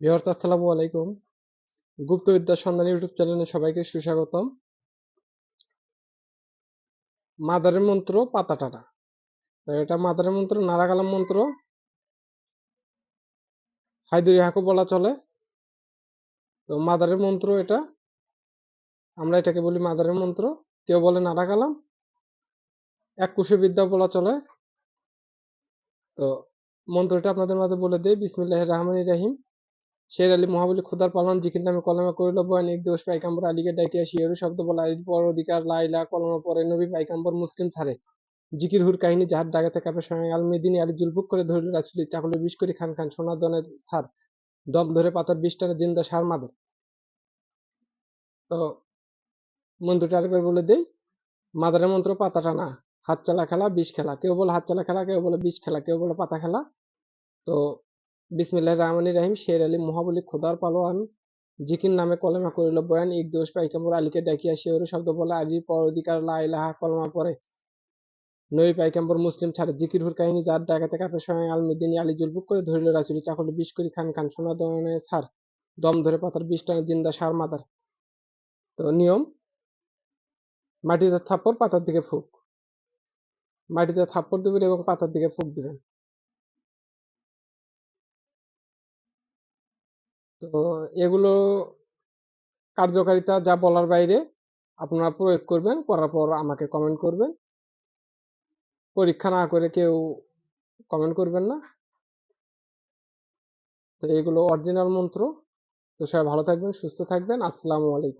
Viewers, আসসালামু আলাইকুম। গুপ্তবিদ্যা সন্ধান ইউটিউব চ্যানেলে সবাইকে সুস্বাগতম। মাদারের মন্ত্র পাতা টানা তো এটা মাদারের মন্ত্র, নারাকালাম মন্ত্র। হায়দুরি হাকু বলা চলে। তো মাদারের মন্ত্র এটা। আমরা এটাকে বলি মাদারের মন্ত্র। কেউ বলে নারাকালাম। এক বিদ্যা বলা চলে। তো মন্ত্রটা আপনাদের মাঝে বলে দেই। বিসমিল্লাহ রহমান রাহিম। শের আলী মহাবলী খুদার পালন জিকির নামে কলমা করিল বয়ান এক দোষ পাইকাম্বর আলীকে ডাকিয়া শিয়রু শব্দ বলা আলীর পর অধিকার লাইলা কলমা পরে নবী পাইকাম্বর মুসলিম ছাড়ে জিকির হুর কাহিনী যাহার ডাকাতে কাপে স্বয়ং আল মেদিনী আলী জুলফুক করে ধরিল রাসুলি চাকলে বিষ করে খান খান সোনা দনের সার দম ধরে পাতার বিষ টানে জিন্দা সার মাদের তো মন্ত্রটা আরেকবার বলে দেই মাদারের মন্ত্র পাতা টানা। হাত চালা খেলা, বিষ খেলা। কেউ বলে হাত চালা খেলা, কেউ বলে বিষ খেলা, কেউ বলে পাতা খেলা। তো বিসমিল্লাহ রহমানির রাহিম, শের আলী মহাবলী খোদার পালোয়ান, জিকির নামে কলেমা করিল, বয়ান এক দোষ পাইকাম্বর আলীকে ডাকিয়া শিওর শব্দ বলে আলীর পর অধিকার লা ইলাহা কলমা পরে। নবী পাইকাম্বর মুসলিম ছাড়ে জিকির হুর কাহিনী যার ডাকাতে কাপে স্বয়ং আল আলী জুলবুক করে ধরিল রাসুলি চাকলে বিষ করি খান খান সোনা দমনে সার, দম ধরে পাতার বিষ টানে জিন্দা সার মাদার তো নিয়ম, মাটিতে থাপ্পড় পাতার দিকে ফুক। মাটিতে থাপ্পড় দিবেন এবং পাতার দিকে ফুক দিবেন। তো এগুলো কার্যকারিতা যা বলার বাইরে আপনারা প্রয়োগ করবেন, করার পর আমাকে কমেন্ট করবেন। পরীক্ষা না করে কেউ কমেন্ট করবেন না। তো এগুলো অরিজিনাল মন্ত্র। তো সবাই ভালো থাকবেন, সুস্থ থাকবেন। আসসালামু আলাইকুম।